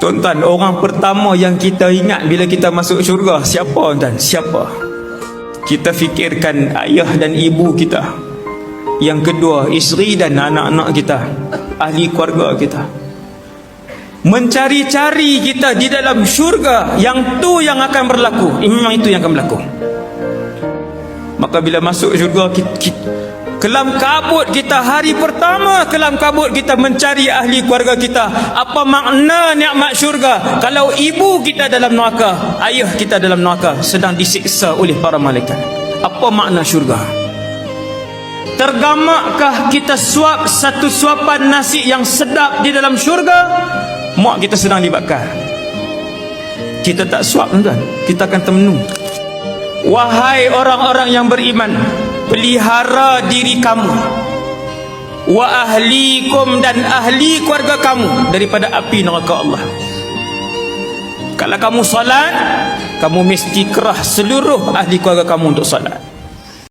Tuan-tuan, orang pertama yang kita ingat bila kita masuk syurga siapa tuan? Siapa? Kita fikirkan ayah dan ibu kita. Yang kedua, isteri dan anak-anak kita. Ahli keluarga kita. Mencari-cari kita di dalam syurga yang tu yang akan berlaku. Memang itu yang akan berlaku. Maka bila masuk syurga kita, kita kelam kabut kita hari pertama kelam kabut kita mencari ahli keluarga kita. Apa makna nikmat syurga? Kalau ibu kita dalam neraka ayah kita dalam neraka sedang disiksa oleh para malaikat. Apa makna syurga? Tergamakkah kita suap satu suapan nasi yang sedap di dalam syurga? Mak kita sedang dibakar. Kita tak suap tuan kita akan termenung. Wahai orang-orang yang beriman Pelihara diri kamu. Wa ahlikum dan ahli keluarga kamu Daripada api neraka Allah. Kalau kamu salat Kamu mesti kerah seluruh ahli keluarga kamu untuk salat